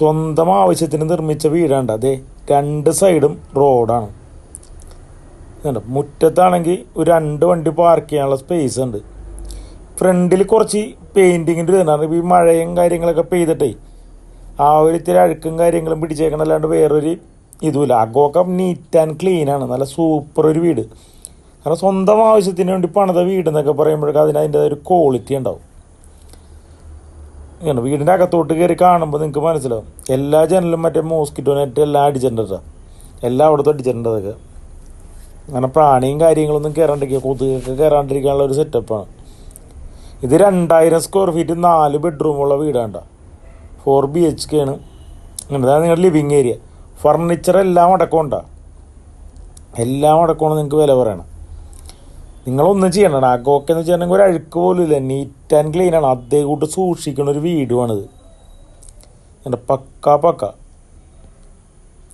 സ്വന്തം ആവശ്യത്തിന് നിർമ്മിച്ച വീടാണ്ട് അതെ. രണ്ട് സൈഡും റോഡാണ്. മുറ്റത്താണെങ്കിൽ ഒരു രണ്ട് വണ്ടി പാർക്ക് ചെയ്യാനുള്ള സ്പേസ് ഉണ്ട്. ഫ്രണ്ടിൽ കുറച്ച് പെയിന്റിങ്ങിന്റെ ഇപ്പോൾ ഈ മഴയും കാര്യങ്ങളൊക്കെ പെയ്തിട്ടേ ആ ഒരു ഇത്തിരി അഴുക്കും കാര്യങ്ങളും പിടിച്ചേക്കണം അല്ലാണ്ട് വേറൊരു ഇതുമില്ല. അകമൊക്കെ നീറ്റ് ആൻഡ് ആണ്. നല്ല സൂപ്പർ ഒരു വീട്. കാരണം സ്വന്തം ആവശ്യത്തിന് വേണ്ടി പണിത വീട് എന്നൊക്കെ പറയുമ്പോഴേക്കും അതിന് അതിന്റെ ഒരു ക്വാളിറ്റി ഉണ്ടാവും. ഇങ്ങനെ വീടിന്റെ അകത്തോട്ട് കയറി കാണുമ്പോൾ നിങ്ങൾക്ക് മനസ്സിലാവും. എല്ലാ ജനലും മറ്റേ മോസ്കിറ്റോ നെറ്റ് എല്ലാം അടിച്ചിട്ടുണ്ടാ. എല്ലാം അവിടുത്തെ അടിച്ചിട്ടുണ്ട് അതൊക്കെ. അങ്ങനെ പ്രാണിയും കാര്യങ്ങളൊന്നും കയറാണ്ടിരിക്കുക കൊതുകൊക്കെ കയറാണ്ടിരിക്കാനുള്ള ഒരു സെറ്റപ്പാണ് ഇത് രണ്ടായിരം സ്ക്വയർ ഫീറ്റ് നാല് ബെഡ്റൂമുള്ള വീടാണ്ട ഫോർ ബി എച്ച് കെ ആണ്. ഇതാണ് നിങ്ങളുടെ ലിവിങ് ഏരിയ ഫർണിച്ചർ എല്ലാം അടക്കമുണ്ടാ എല്ലാം അടക്കമാണ് നിങ്ങൾക്ക് വില പറയണം. നിങ്ങളൊന്നും ചെയ്യണം അകമൊക്കെ എന്ന് വെച്ചിട്ടുണ്ടെങ്കിൽ ഒരു അഴുക്ക് പോലും ഇല്ല. നീറ്റ് ആൻഡ് ക്ലീൻ ആണ്. അതേ കൂട്ട് സൂക്ഷിക്കുന്ന ഒരു വീടുമാണിത് എന്റെ പക്ക പക്ക.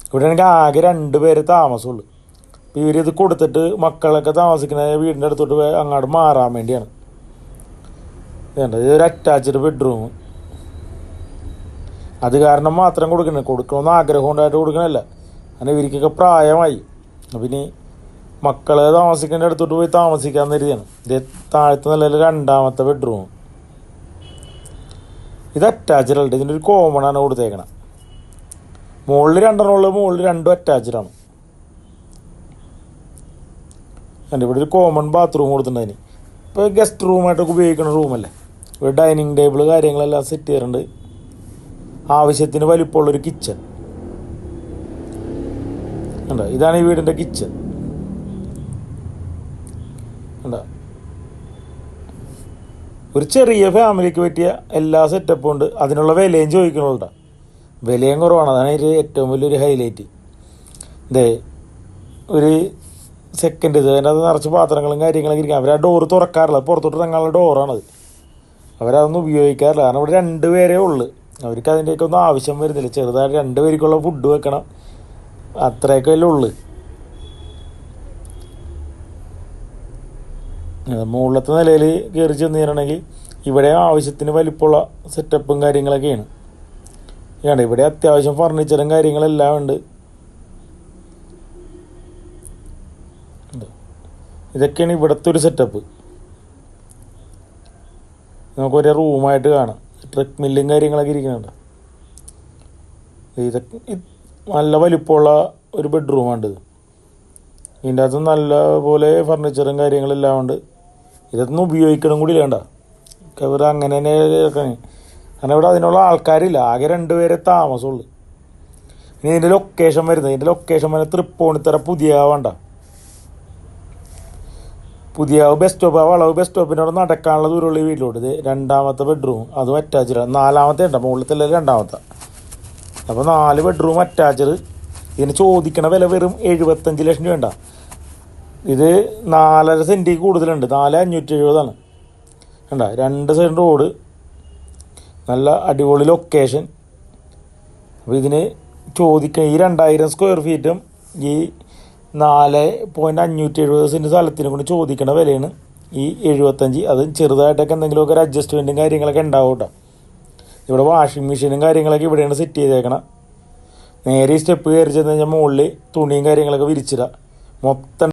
ഇവിടെ എനിക്ക് ആകെ രണ്ട് പേര് താമസമുള്ളൂ. അപ്പോൾ ഇവരിത് കൊടുത്തിട്ട് മക്കളൊക്കെ താമസിക്കുന്ന വീടിന്റെ അടുത്തോട്ട് അങ്ങോട്ട് മാറാൻ വേണ്ടിയാണ്. വേണ്ട ഇതൊരു അറ്റാച്ച്ഡ് ബെഡ്റൂം അത് കാരണം മാത്രം കൊടുക്കണേ. കൊടുക്കണമെന്ന് ആഗ്രഹം ഉണ്ടായിട്ട് കൊടുക്കണല്ല അങ്ങനെ ഇവർക്കൊക്കെ പ്രായമായി. അപ്പം ഇനി മക്കളെ താമസിക്കേണ്ട അടുത്തോട്ട് പോയി താമസിക്കാൻ കരുതിയാണ്. ഇത് താഴത്തെ നിലയിൽ രണ്ടാമത്തെ ബെഡ്റൂം ഇത് അറ്റാച്ച്ഡ് അല്ല ഇതിന്റെ ഒരു കോമൺ ആണ് കൊടുത്തേക്കണം. മുകളിൽ രണ്ടെണ്ണം ഉള്ളത് മുകളിൽ രണ്ടും അറ്റാച്ച്ഡ് ആണ്. എന്റെ ഇവിടെ ഒരു കോമൺ ബാത്റൂം കൊടുത്തിട്ടുണ്ടായിന്. ഇപ്പോൾ ഗസ്റ്റ് റൂമായിട്ടൊക്കെ ഉപയോഗിക്കുന്ന റൂമല്ലേ ഇവിടെ ഡൈനിങ് ടേബിൾ കാര്യങ്ങളെല്ലാം സെറ്റ് ചെയ്യാറുണ്ട്. ആവശ്യത്തിന് വലിപ്പമുള്ളൊരു കിച്ചൺ ഉണ്ടോ ഇതാണ് ഈ വീടിന്റെ കിച്ചൺ ഉണ്ടോ ഒരു ചെറിയ ഫാമിലിക്ക് പറ്റിയ എല്ലാ സെറ്റപ്പും ഉണ്ട്. അതിനുള്ള വിലയും ചോദിക്കണുണ്ടോ വിലയും കുറവാണ്. അതാണ് ഇതിൽ ഏറ്റവും വലിയൊരു ഹൈലൈറ്റ് ഇതേ ഒരു സെക്കൻഡ് ഇത് അതിനകത്ത് അത് നിറച്ച് പാത്രങ്ങളും കാര്യങ്ങളൊക്കെ ഇരിക്കും. അവർ ആ ഡോറ് തുറക്കാറില്ല പുറത്തോട്ട് ഇറങ്ങാനുള്ള ഡോറാണത് അവരതൊന്നും ഉപയോഗിക്കാറില്ല. കാരണം ഇവിടെ രണ്ട് പേരേ ഉള്ളു. അവർക്ക് അതിന്റെയൊക്കെ ഒന്നും ആവശ്യം വരുന്നില്ല. ചെറുതായിട്ട് രണ്ട് പേർക്കുള്ള ഫുഡ് വെക്കണം. അത്രയൊക്കെ അല്ലേ ഉള്ളു. മുകളിലത്തെ നിലയിൽ കയറി ചെന്ന് ഇവിടെ ആവശ്യത്തിന് വലിപ്പമുള്ള സെറ്റപ്പും കാര്യങ്ങളൊക്കെയാണ്. ഇതാണ് ഇവിടെ അത്യാവശ്യം ഫർണിച്ചറും കാര്യങ്ങളെല്ലാം ഉണ്ട്. ഉണ്ട്. ഇതൊക്കെയാണ് ഇവിടുത്തെ ഒരു സെറ്റപ്പ് നമുക്കൊരു റൂമായിട്ട് കാണാം. ട്രക്ക് മില്ലും കാര്യങ്ങളൊക്കെ ഇരിക്കുന്നുണ്ട്. ഇതൊക്കെ നല്ല വലിപ്പമുള്ള ഒരു ബെഡ്റൂമാണ് ഇത് ഇതിന്റെ അകത്ത് നല്ല പോലെ ഫർണിച്ചറും കാര്യങ്ങളെല്ലാം ഉണ്ട്. ഇതൊന്നും ഉപയോഗിക്കണം കൂടി വേണ്ട അവർ അങ്ങനെ തന്നെ കാരണം ഇവിടെ അതിനുള്ള ആൾക്കാരില്ല. ആകെ രണ്ടുപേരെ താമസമുള്ളൂ. ഇനി ഇതിന്റെ ലൊക്കേഷൻ വരുന്നത്. ഇതിന്റെ ലൊക്കേഷൻ വരുന്നത് തൃപ്പൂണിത്തറ പുതിയ വേണ്ട പുതിയ ബസ് സ്റ്റോപ്പ് ആ വളവ് ബസ് സ്റ്റോപ്പിനോട് നടക്കാനുള്ള ദൂരമുള്ള വീട്ടിലോട്ട്. ഇത് രണ്ടാമത്തെ ബെഡ്റൂം അതും അറ്റാച്ച്ഡ് നാലാമത്തെ ഉണ്ട്. മുകളിലത്തെ രണ്ടാമത്തെ. അപ്പോൾ നാല് ബെഡ്റൂം അറ്റാച്ച്ഡ് ഇതിന് ചോദിക്കണ വില വെറും എഴുപത്തഞ്ച് ലക്ഷം രൂപ വേണ്ട ഇത് നാലര സെന്റി കൂടുതലുണ്ട്. നാല് അഞ്ഞൂറ്റി എഴുപതാണ് കണ്ട? രണ്ട് സൈഡ് റോഡ് നല്ല അടിപൊളി ലൊക്കേഷൻ അപ്പോൾ ഇതിന് ചോദിക്കുക ഈ രണ്ടായിരം സ്ക്വയർ ഫീറ്റും ഈ നാല് പോയിന്റ് അഞ്ഞൂറ്റി എഴുപത് സെന്റ് സ്ഥലത്തിനെ കൊണ്ട് ചോദിക്കുന്ന വിലയാണ്. ഈ എഴുപത്തഞ്ച് അത് ചെറുതായിട്ടൊക്കെ എന്തെങ്കിലുമൊക്കെ ഒരു അഡ്ജസ്റ്റ്മെന്റും കാര്യങ്ങളൊക്കെ ഉണ്ടാവും കേട്ടോ. ഇവിടെ വാഷിംഗ് മെഷീനും കാര്യങ്ങളൊക്കെ ഇവിടെയാണ് സെറ്റ് ചെയ്തേക്കണം. നേരെ സ്റ്റെപ്പ് കയറി ചെന്ന് കഴിഞ്ഞാൽ മുകളിൽ തുണിയും കാര്യങ്ങളൊക്കെ വിരിച്ചിടാം. മൊത്തം